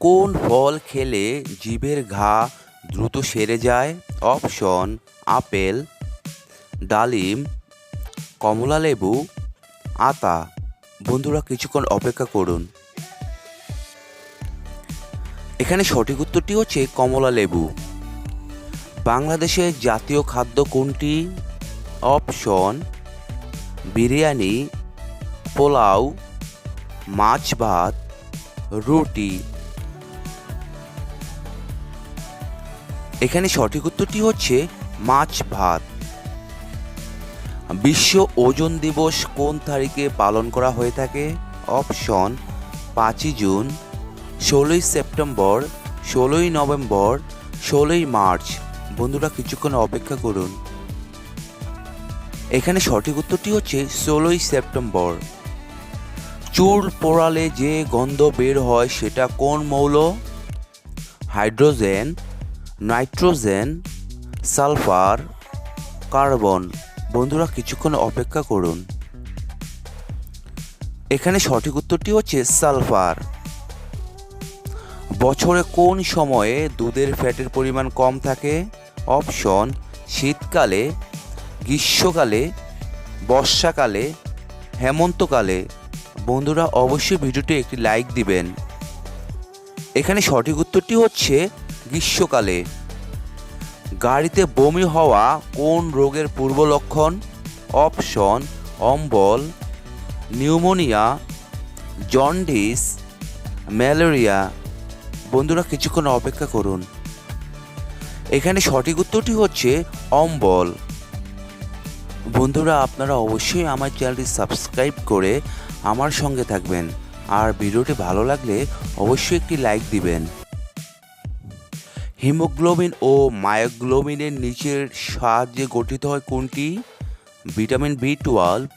কোন ফল খেলে জিভের ঘা দ্রুত সেরে যায়? অপশন, আপেল, ডালিম, কমলালেবু, আতা। বন্ধুরা, কিছুক্ষণ অপেক্ষা করুন। এখানে সঠিক উত্তরটি হচ্ছে কমলা লেবু বাংলাদেশের জাতীয় খাদ্য কোনটি? অপশন, বিরিয়ানি, পোলাও, মাছ ভাত, রুটি। এখানে সঠিক উত্তরটি হচ্ছে মাছ ভাত। বিশ্ব ওজন দিবস কোন তারিখে পালন করা হয়ে থাকে? অপশন, পাঁচই জুন, ষোলোই সেপ্টেম্বর, ষোলোই নভেম্বর, ষোলোই মার্চ। বন্ধুরা কিছুক্ষণ অপেক্ষা করুন। এখানে সঠিক উত্তরটি হচ্ছে ষোলোই সেপ্টেম্বর। চুল পোড়ালে যে গন্ধ বের হয় সেটা কোন মৌল? Hydrogen nitrogen, sulphur, carbon. বন্ধুরা, কিছুক্ষণ অপেক্ষা করুন। এখানে সঠিক উত্তরটি হচ্ছে সালফার। বছরে কোন সময়ে দুধের ফ্যাটের পরিমাণ কম থাকে? অপশন, শীতকালে, গ্রীষ্মকালে, বর্ষাকালে, হেমন্তকালে। বন্ধুরা, অবশ্যই ভিডিওটি একটি লাইক দিবেন। এখানে সঠিক উত্তরটি হচ্ছে গ্রীষ্মকালে গাড়িতে বমি হওয়া কোন রোগের পূর্ব লক্ষণ? অপশন, অম্বল, নিউমোনিয়া, জন্ডিস, ম্যালেরিয়া। বন্ধুরা কিছুক্ষণ অপেক্ষা করুন। এখানে সঠিক উত্তরটি হচ্ছে অম্বল। বন্ধুরা, আপনারা অবশ্যই আমার চ্যানেলটি সাবস্ক্রাইব করে আমার সঙ্গে থাকবেন। আর ভিডিওটি ভালো লাগলে অবশ্যই একটি লাইক দিবেন। হিমোগ্লোবিন ও মায়োগ্লোবিনের নিচের সাহায্যে গঠিত হয় কোনটি? Vitamin B twelve,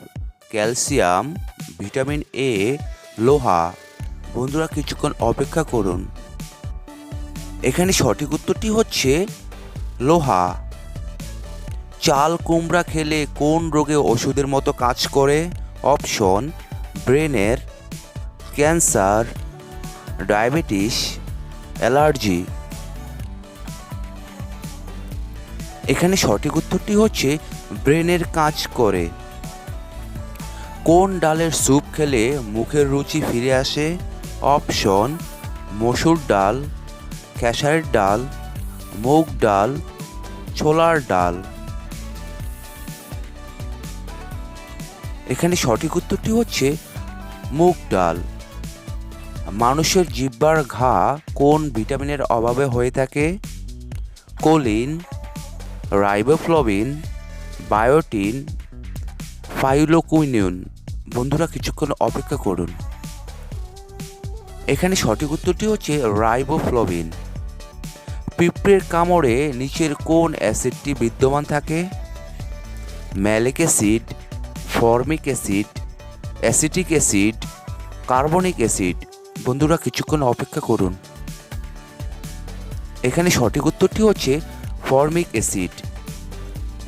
calcium, vitamin A, লোহা। বন্ধুরা, কিছুক্ষণ অপেক্ষা করুন। এখানে সঠিক উত্তরটি হচ্ছে লোহা। চাল কুমড়া খেলে কোন রোগে ওষুধের মতো কাজ করে? অপশন, ব্রেনের ক্যান্সার, ডায়াবেটিস, অ্যালার্জি। এখানে সঠিক উত্তরটি হচ্ছে ব্রেনের কাজ করে। কোন ডালের স্যুপ খেলে মুখের রুচি ফিরে আসে? অপশন, মসুর ডাল, খেসারের ডাল মুগ ডাল, ছোলার ডাল। এখানে সঠিক উত্তরটি হচ্ছে মুগ ডাল। মানুষের জিব্বার ঘা কোন ভিটামিনের অভাবে হয়ে থাকে? কোলিন রাইবোফ্লোবিন, বায়োটিন ফাইলোকুইনিউন বন্ধুরা কিছুক্ষণ অপেক্ষা করুন। এখানে সঠিক উত্তরটি হচ্ছে রাইবোফ্লোবিন। পিঁপড়ের কামড়ে নিচের কোন অ্যাসিডটি বিদ্যমান থাকে? Malic acid, formic acid, acetic acid, carbonic acid. বন্ধুরা কিছুক্ষণ অপেক্ষা করুন। এখানে সঠিক উত্তরটি হচ্ছে ফর্মিক অ্যাসিড।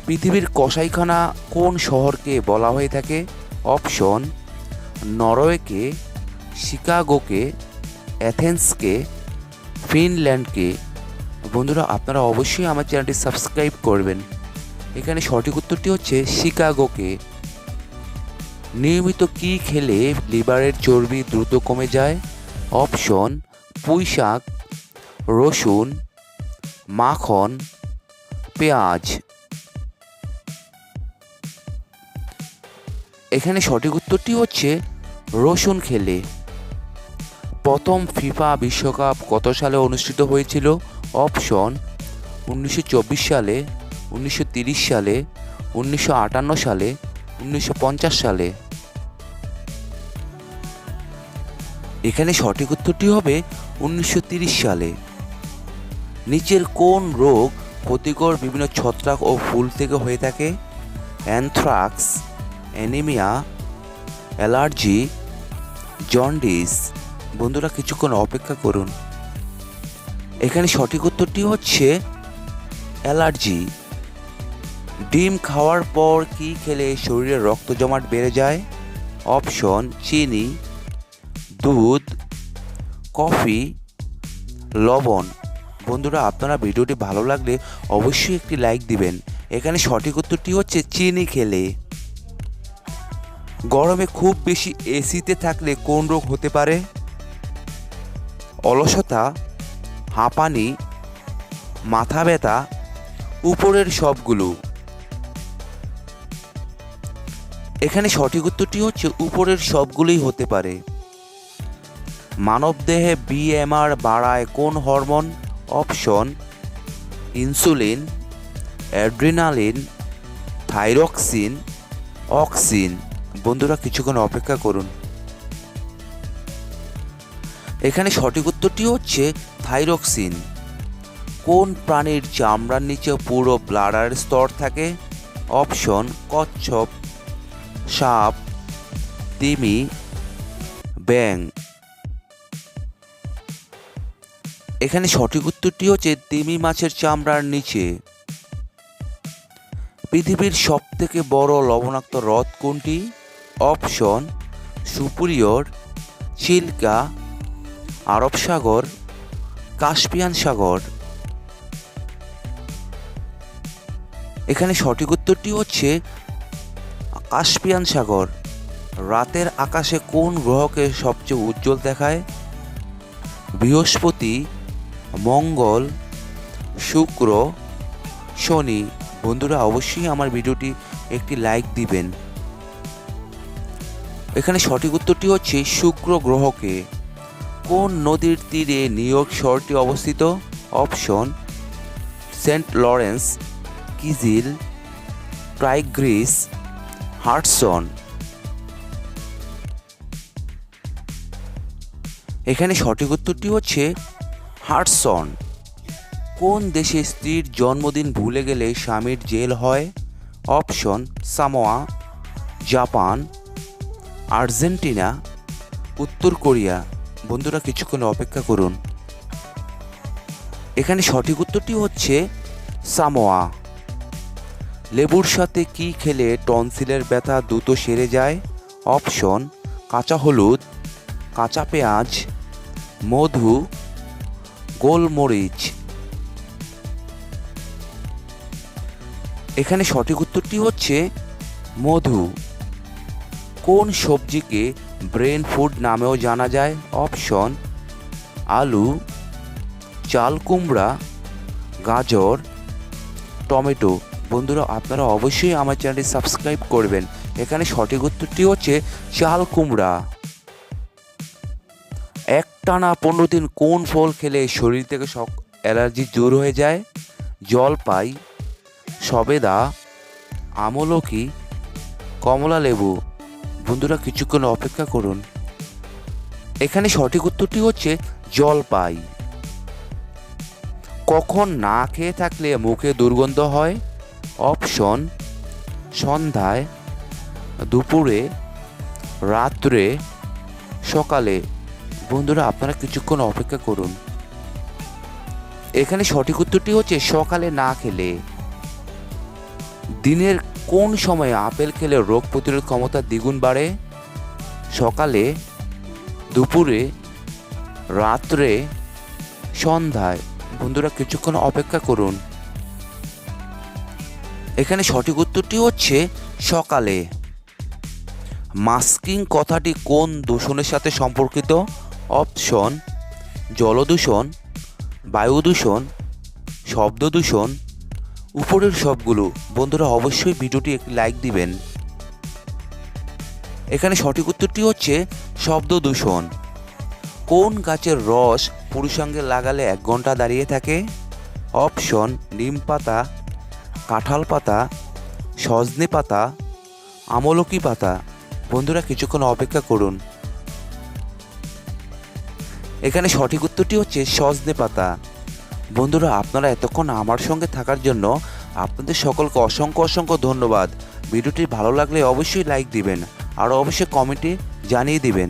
পৃথিবীর কসাইখানা কোন শহরকে বলা হয়ে থাকে? অপশন, নরওয়েকে, শিকাগোকে, অ্যাথেন্সকে, ফিনল্যান্ডকে। বন্ধুরা, আপনারা অবশ্যই আমার চ্যানেলটি সাবস্ক্রাইব করবেন। এখানে সঠিক উত্তরটি হচ্ছে শিকাগোকে। নিয়মিত কি খেলে লিভারের চর্বি দ্রুত কমে যায়? অপশন পুঁই শাক রসুন, মাখন পেঁয়াজ। এখানে সঠিক উত্তরটি হচ্ছে রসুন খেলে। প্রথম ফিফা বিশ্বকাপ কত সালে অনুষ্ঠিত হয়েছিল? অপশন, উনিশশো চব্বিশ সালে, উনিশশো সালে, উনিশশো আটান্ন সালে, উনিশশো পঞ্চাশ সালে। এখানে সঠিক উত্তরটি হবে উনিশশো সালে। নিচের কোন রোগ ক্ষতিকর বিভিন্ন ছত্রাক ও ফুল থেকে হয়ে থাকে অ্যানথ্রাক্স, অ্যানিমিয়া, অ্যালার্জি, জন্ডিস। বন্ধুরা কিছুক্ষণ অপেক্ষা করুন। এখানে সঠিক উত্তরটি হচ্ছে অ্যালার্জি। ডিম খাওয়ার পর কি খেলে শরীরে রক্ত জমাট বেড়ে যায়? অপশন, চিনি, দুধ, কফি, লবণ। বন্ধুরা, আপনারা ভিডিওটি ভালো লাগলে অবশ্যই একটি লাইক দিবেন। এখানে সঠিক উত্তরটি হচ্ছে চিনি খেলে। গরমে খুব বেশি এসিতে থাকলে কোন রোগ হতে পারে? অলসতা, হাঁপানি, মাথা ব্যথা, উপরের সবগুলো। এখানে সঠিক উত্তরটি হচ্ছে উপরের সবগুলোই হতে পারে। মানবদেহে বিএমআর বাড়ায় কোন hormone? Option insulin, adrenaline, thyroxine, auxin. বন্ধুরা কিছুক্ষণ অপেক্ষা করুন। এখানে সঠিক উত্তরটি হচ্ছে থাইরক্সিন। কোন প্রাণীর চামড়ার নিচে পুরো ব্লাডার স্তর থাকে? অপশন, কচ্ছপ, সাপ, তিমি ব্যাং এখানে সঠিক উত্তরটি হচ্ছে তিমি মাছের চামড়ার নিচে। পৃথিবীর সব থেকে বড় লবণাক্ত হ্রদ কোনটি? অপশন, সুপুরিয়র, চিল্কা, আরব সাগর, কাস্পিয়ান সাগর। এখানে সঠিক উত্তরটি হচ্ছে কাস্পিয়ান সাগর। রাতের আকাশে কোন গ্রহকে সবচেয়ে উজ্জ্বল দেখায়? বৃহস্পতি মঙ্গল, শুক্র, শনি। বন্ধুরা, অবশ্যই আমার ভিডিওটি একটি লাইক দিবেন। এখানে সঠিক উত্তরটি হচ্ছে শুক্র গ্রহকে। কোন নদীর তীরে নিউ ইয়র্ক শহরটি অবস্থিত? Option, Saint Lawrence, Kizil Tigris Hudson. এখানে সঠিক উত্তরটি হচ্ছে হার্টসন, কোন দেশে স্ত্রীর জন্মদিন ভুলে গেলে স্বামীর জেল হয়? অপশন, সামোয়া, জাপান, আর্জেন্টিনা, উত্তর কোরিয়া। বন্ধুরা, কিছুক্ষণ অপেক্ষা করুন। এখানে সঠিক উত্তরটি হচ্ছে সামোয়া। লেবুর সাথে কি খেলে টনসিলের ব্যথা দ্রুত সেরে যায়? অপশন, কাঁচা হলুদ, কাঁচা পেঁয়াজ, মধু গোলমরিচ। এখানে সঠিক উত্তরটি হচ্ছে মধু। কোন সবজিকে ব্রেন ফুড নামেও জানা যায়? অপশন, আলু, চাল কুমড়া, গাজর, টমেটো। বন্ধুরা, আপনারা অবশ্যই আমার চ্যানেলটি সাবস্ক্রাইব করবেন। এখানে সঠিক উত্তরটি হচ্ছে চাল কুমড়া। একটানা পনেরো দিন কোন ফল খেলে শরীর থেকে সব অ্যালার্জি দূর হয়ে যায়? জলপাই সবেদা আমলকি কমলা লেবু। বন্ধুরা কিছুক্ষণ অপেক্ষা করুন। এখানে সঠিক উত্তরটি হচ্ছে জলপাই কখন না খেয়ে থাকলে মুখে দুর্গন্ধ হয়? অপশন, সন্ধ্যায়, দুপুরে, রাত্রে, সকালে। বন্ধুরা, আপনারা কিছুক্ষণ অপেক্ষা করুন। এখানে সঠিক উত্তরটি হচ্ছে সকালে না খেলে। দিনের কোন সময়ে আপেল খেলে রোগ প্রতিরোধ ক্ষমতা দ্বিগুণ বাড়ে? সকালে, দুপুরে, রাত্রে, সন্ধ্যায়। বন্ধুরা, কিছুক্ষণ অপেক্ষা করুন। এখানে সঠিক উত্তরটি হচ্ছে সকালে। মাস্কিং কথাটি কোন দূষণের সাথে সম্পর্কিত? অপশন, জলদূষণ বায়ু দূষণ শব্দ দূষণ উপরের সবগুলো। বন্ধুরা অবশ্যই ভিডিওটি একটি লাইক দিবেন। এখানে সঠিক উত্তরটি হচ্ছে শব্দ দূষণ কোন গাছের রস পুরুষাঙ্গে লাগালে এক ঘণ্টা দাঁড়িয়ে থাকে? অপশন, নিম পাতা, কাঁঠাল পাতা, সজনে পাতা, আমলকি পাতা। বন্ধুরা কিছুক্ষণ অপেক্ষা করুন। এখানে সঠিক উত্তরটি হচ্ছে সজনে পাতা। বন্ধুরা, আপনারা এতক্ষণ আমার সঙ্গে থাকার জন্য আপনাদের সকলকে অসংখ্য অসংখ্য ধন্যবাদ। ভিডিওটি ভালো লাগলে অবশ্যই লাইক দিবেন, আর অবশ্যই কমেন্টে জানিয়ে দিবেন।